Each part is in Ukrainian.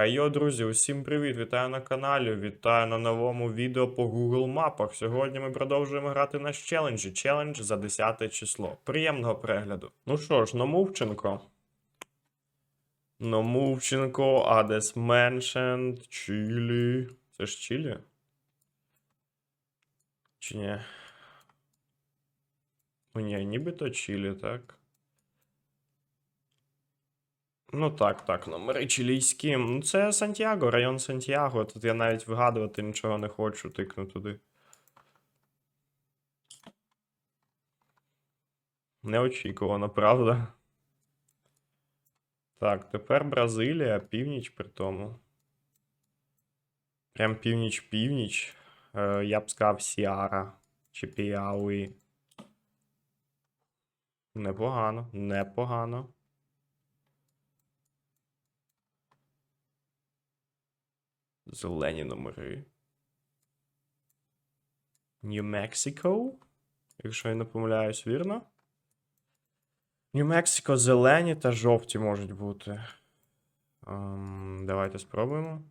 Хайо, друзі, усім привіт! Вітаю на каналі, вітаю на новому відео по Google мапах. Сьогодні ми продовжуємо грати наш челенджі. Челендж за 10 число. Приємного перегляду. Ну що ж, Номувченко. Номувченко, Ades Mentioned, Чилі. Це ж Чилі? Чи ні? Ну ні, нібито Чилі, так? Ну так, так, номери чилійські. Ну, це Сантьяго, район Сантьяго. Тут я навіть вигадувати нічого не хочу, тикну туди. Неочікувано, правда? Так, тепер Бразилія, північ при тому. Прям північ-північ. Е, я б сказав Сіара чи Піауї. Непогано, непогано. Зелені номери. Нью-Мексико. Якщо я не помиляюсь, вірно? Нью-Мексико зелені та жовті можуть бути. Ем, давайте спробуємо.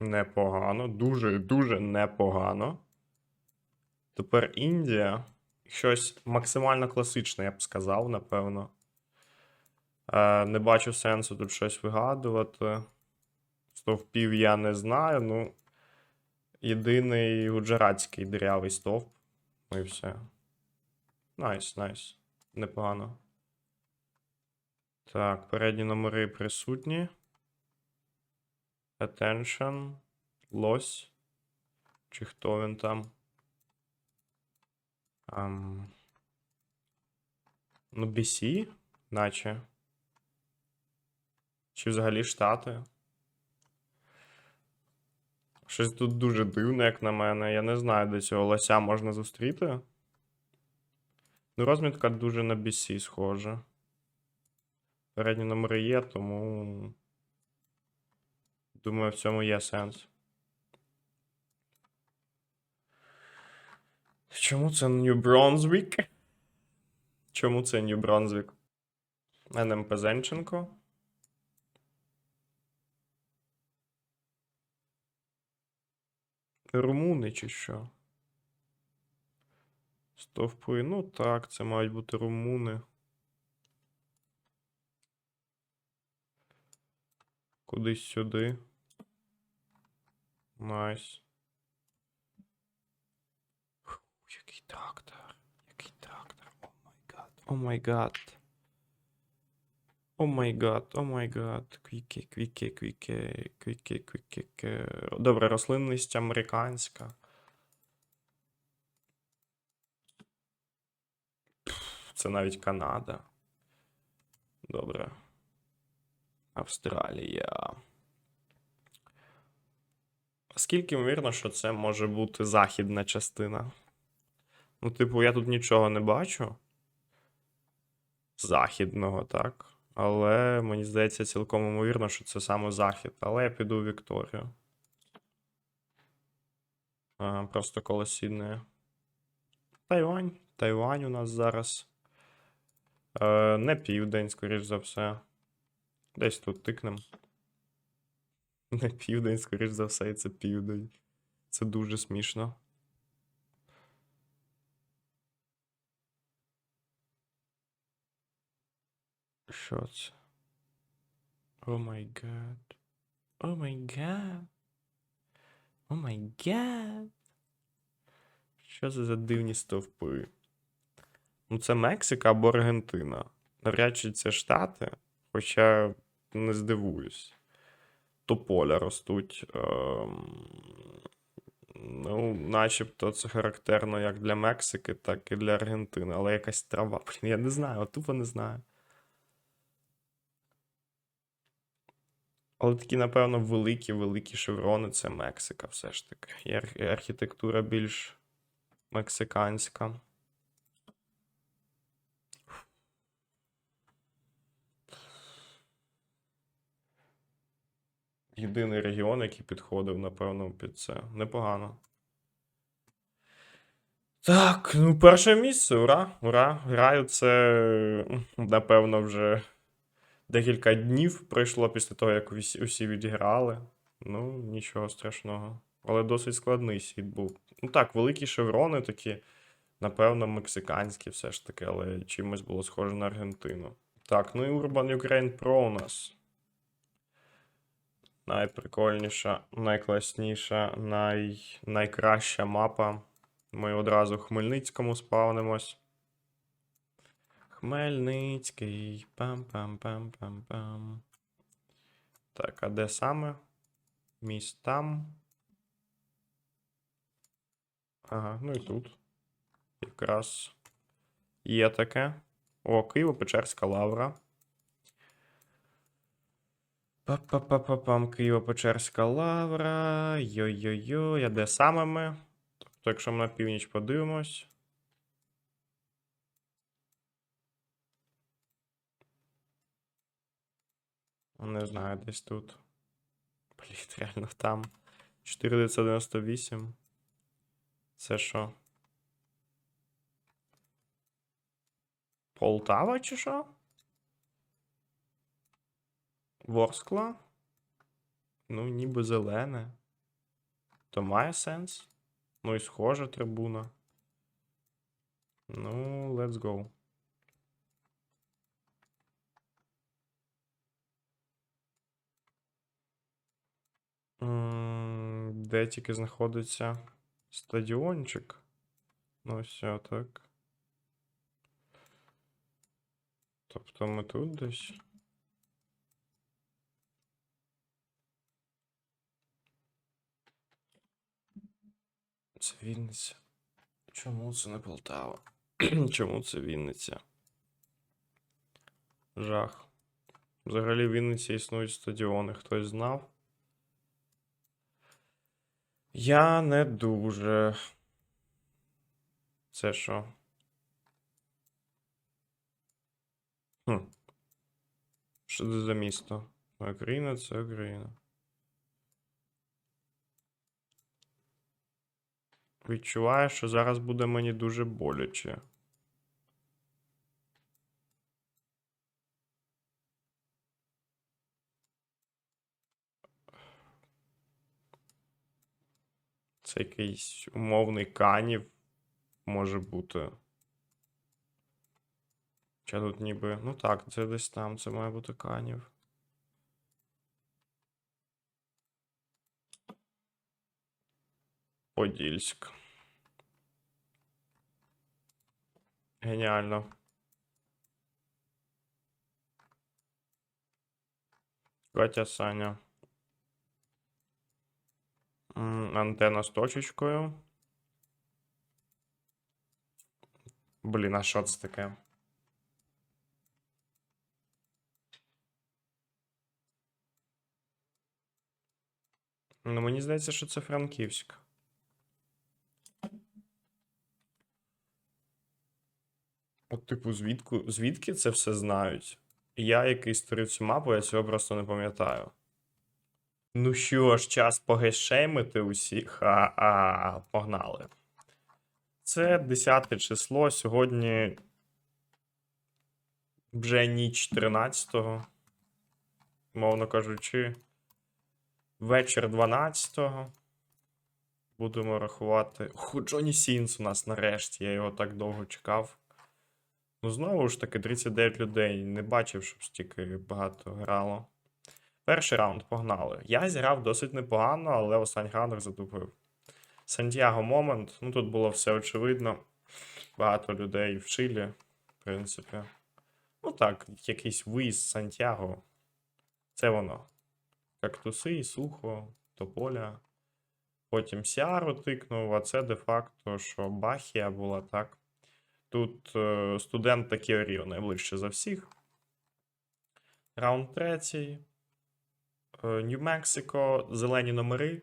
Непогано. Дуже, дуже непогано. Тепер Індія. Щось максимально класичне, я б сказав, напевно. Е, не бачу сенсу тут щось вигадувати. Стовпів я не знаю. Ну, єдиний гуджаратський дирявий стовп. Ну і все. Найс, найс. Непогано. Так, передні номери присутні. Attention. Лось. Чи хто він там? Ам... Ну, BC, наче. Чи взагалі Штати? Щось тут дуже дивне, як на мене. Я не знаю, де цього лося можна зустріти. Ну, розмітка дуже на BC схожа. Передні номери є, тому. Думаю, в цьому є сенс. Чому це Нью Бронзвік? Чому це Нью Бронзвік? НМП Зенченко. Румуни чи що? Стовпи. Ну так, це мають бути румуни. Кудись сюди. Найс. Який трактор. Який трактор. О май гад. О май гад. О май гад, о май гад. Квіке, квіке, квіке, квіке, квіке. Добре, рослинність американська. Це навіть Канада. Добре. Австралія. Скільки ймовірно, що це може бути західна частина? Ну, типу, я тут нічого не бачу. Західного, так. Але мені здається, цілком ймовірно, що це саме захід. Але я піду в Вікторію. А, просто коло Сіднея. Тайвань. Тайвань у нас зараз. Е, не південь, скоріш за все. Десь тут тикнем. Не південь, скоріш за все, і це південь. Це дуже смішно. Що це? О май гад. О май гад. О май гад. Що це за дивні стовпи? Ну, це Мексика або Аргентина. Навряд чи це Штати, хоча не здивуюсь. Тополя ростуть. Ем... Ну, начебто це характерно як для Мексики, так і для Аргентини, але якась трава. Блін, я не знаю, тупо не знаю. Але такі, напевно, великі-великі шеврони це Мексика все ж таки. І арх- архітектура більш мексиканська. Єдиний регіон, який підходив, напевно, під це. Непогано. Так, ну перше місце, ура, ура. Граю це, напевно, вже декілька днів пройшло після того, як усі, відіграли. Ну, нічого страшного. Але досить складний сід був. Ну так, великі шеврони такі, напевно, мексиканські все ж таки, але чимось було схоже на Аргентину. Так, ну і Urban Ukraine Pro у нас. Найприкольніша, найкласніша, най... найкраща мапа. Ми одразу в Хмельницькому спавнимось. Хмельницький. Пам-пам-пам-пам-пам. Так, а де саме? Містам. Ага, ну і тут. Якраз є таке. О, Києво-Печерська лавра. Па-па-па-па-пам, Києво-Печерська лавра. Йой-йой-йой. А де саме ми? Тобто, якщо ми на північ подивимось. Не знаю, десь тут. Блін, реально там. 4998. Це що? Полтава чи що? Ворскла? Ну, ніби зелене. То має сенс. Ну і схожа трибуна. Ну, let's go. Де тільки знаходиться стадіончик? Ну, все, так. Тобто ми тут десь. Це Вінниця. Чому це не Полтава? Чому це Вінниця? Жах. Взагалі в Вінниці існують стадіони, хтось знав? Я не дуже. Це що? Хм. Що це за місто? Україна це Україна. Відчуваю, що зараз буде мені дуже боляче. Це якийсь умовний канів може бути. Чи тут ніби. Ну так, це десь там, це має бути канів. Подільськ. Геніально. Катя Саня. М, Антена з точечкою. Блін, а що це таке? Ну, мені здається, що це Франківськ. От, типу, звідку, звідки це все знають? Я, який створив цю мапу, я цього просто не пам'ятаю. Ну що ж, час погешеймити усіх, а, а погнали. Це 10 число. Сьогодні вже ніч 13-го. Мовно кажучи, вечір 12-го. Будемо рахувати. Ху, Джоні Сінс у нас нарешті. Я його так довго чекав. Ну, знову ж таки, 39 людей. Не бачив, щоб стільки багато грало. Перший раунд погнали. Я зіграв досить непогано, але останній раунд затупив. Сантьяго Момент. Ну тут було все очевидно. Багато людей в Чилі, в принципі. Ну так, якийсь виїзд Сантьяго. Це воно. Кактуси, сухо, тополя. Потім Сіару тикнув, а це де-факто, що Бахія була так. Тут е, студент та Кіоріо найближче за всіх. Раунд третій. Нью-Мексико, зелені номери.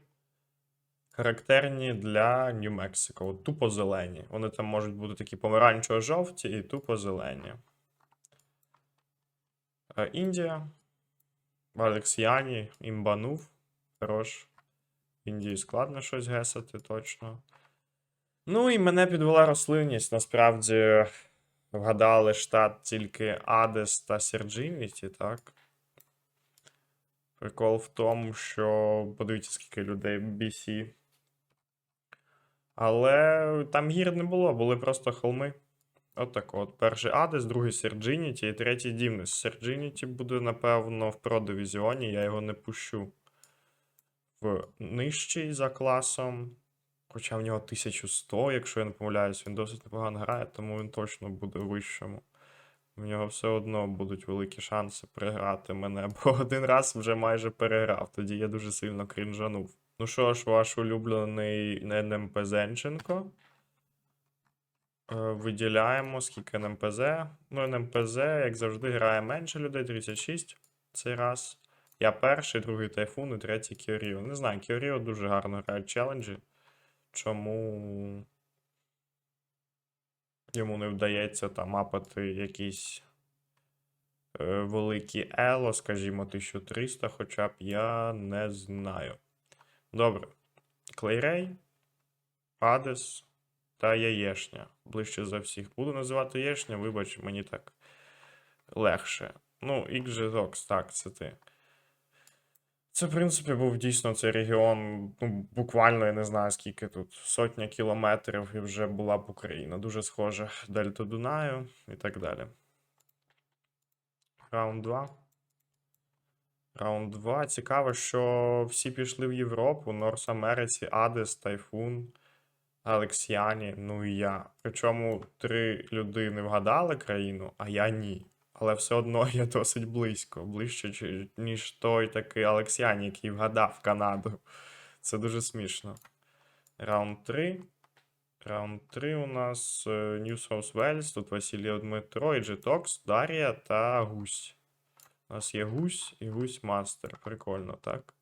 Характерні для Нью-Мексико. Тупо зелені. Вони там можуть бути такі помаранчево-жовті і тупо зелені. Е, Індія. Алекс Яні, імбанув. Хорош. В Індії складно щось гесати, точно. Ну і мене підвела рослинність. Насправді вгадали штат тільки Адес та Серджиніті, так? Прикол в тому, що подивіться, скільки людей в BC. Але там гір не було, були просто холми. От так от. Перший Адес, другий Серджиніті і третій Дівнес. Серджиніті буде, напевно, в Про-дивізіоні, я його не пущу в нижчий за класом. Хоча в нього 1100, якщо я не помиляюсь, він досить непогано грає, тому він точно буде в вищому. В нього все одно будуть великі шанси переграти мене, бо один раз вже майже переграв, тоді я дуже сильно крінжанув. Ну що ж, ваш улюблений НМПЗенченко. Е, Виділяємо, скільки НМПЗ. Ну, НМПЗ, як завжди, грає менше людей, 36 цей раз. Я перший, другий тайфун і третій Кіоріо. Не знаю, Кіоріо дуже гарно грає челенджі. Чому йому не вдається там мапати якісь е, великі ело, скажімо, 1300, хоча б я не знаю. Добре. Клейрей, Адес та Яєшня. Ближче за всіх. Буду називати Яєшня, вибач, мені так легше. Ну, XGZOX, так, це ти. Це, в принципі, був дійсно цей регіон, ну, буквально, я не знаю, скільки тут, сотня кілометрів і вже була б Україна. Дуже схоже. Дельта Дунаю і так далі. Раунд 2. Раунд 2. Цікаво, що всі пішли в Європу, Норс Америці, Адес, Тайфун, Алексіані, ну і я. Причому три людини вгадали країну, а я ні. Але все одно я досить близько, ближче, ніж той такий Алексіан, який вгадав Канаду. Це дуже смішно. Раунд 3. Раунд 3 у нас е, New South Wales, тут Василій Дмитро, і Дар'я та Гусь. У нас є Гусь і Гусь Мастер. Прикольно, так?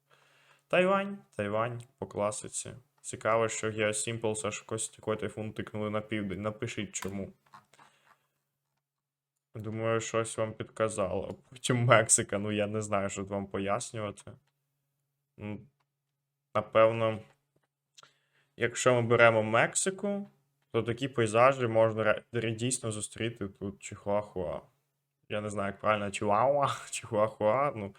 Тайвань, Тайвань по класиці. Цікаво, що Geosimples аж якось тайфун тикнули на південь. Напишіть чому. Думаю, щось вам підказало. Потім Мексика, ну я не знаю, що вам пояснювати. Напевно, якщо ми беремо Мексику, то такі пейзажі можна дійсно зустріти тут Чихуахуа. Я не знаю, як правильно, Чиуауа, Чихуахуа. Ну,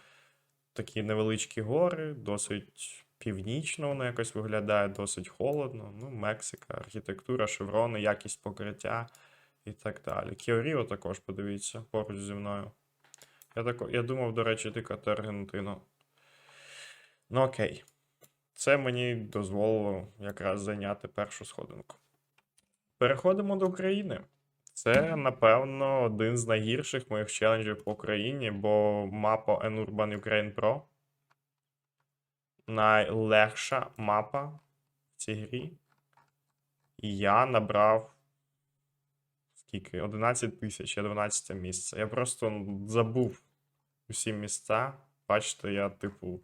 такі невеличкі гори, досить північно воно якось виглядає, досить холодно. Ну, Мексика, архітектура, шеврони, якість покриття і так далі. Кіоріо також подивіться поруч зі мною. Я, тако, я думав, до речі, тикати Аргентину. Ну окей. Це мені дозволило якраз зайняти першу сходинку. Переходимо до України. Це, напевно, один з найгірших моїх челенджів по Україні, бо мапа N Urban Ukraine Pro найлегша мапа в цій грі. І я набрав скільки? 11 тисяч, я 12 місце. Я просто забув усі місця. Бачите, я, типу,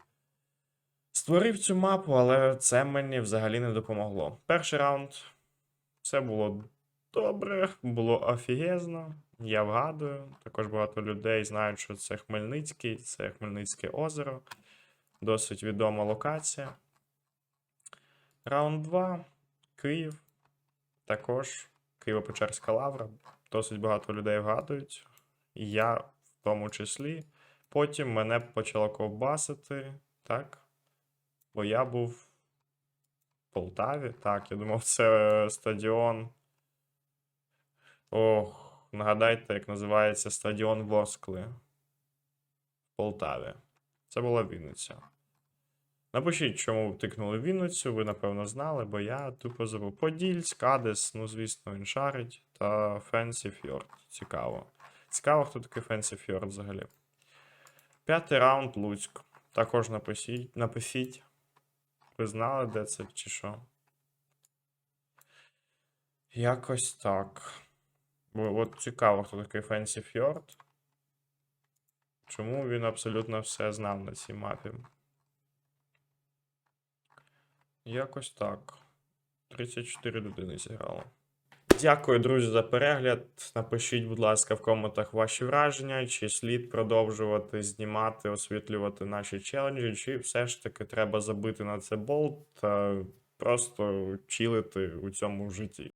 створив цю мапу, але це мені взагалі не допомогло. Перший раунд все було добре, було офігезно. Я вгадую. Також багато людей знають, що це Хмельницький, це Хмельницьке озеро. Досить відома локація. Раунд 2. Київ. Також Києво-Печерська лавра. Досить багато людей вгадують. Я в тому числі. Потім мене почало ковбасити, так? Бо я був в Полтаві. Так, я думав, це стадіон. Ох, нагадайте, як називається стадіон Воскли в Полтаві. Це була Вінниця. Напишіть, чому втикнули в Вінницю, ви, напевно, знали, бо я тупо забув. Подільськ, Адес, ну, звісно, він шарить, та Фенсі Фьорд. Цікаво. Цікаво, хто такий Фенсі Фьорд взагалі. П'ятий раунд Луцьк. Також напишіть. напишіть. Ви знали, де це чи що? Якось так. Бо от цікаво, хто такий Фенсі Фьорд. Чому він абсолютно все знав на цій мапі? Якось так. 34 людини зіграло. Дякую, друзі, за перегляд. Напишіть, будь ласка, в коментах ваші враження, чи слід продовжувати знімати, освітлювати наші челенджі, чи все ж таки треба забити на це болт та просто чилити у цьому житті.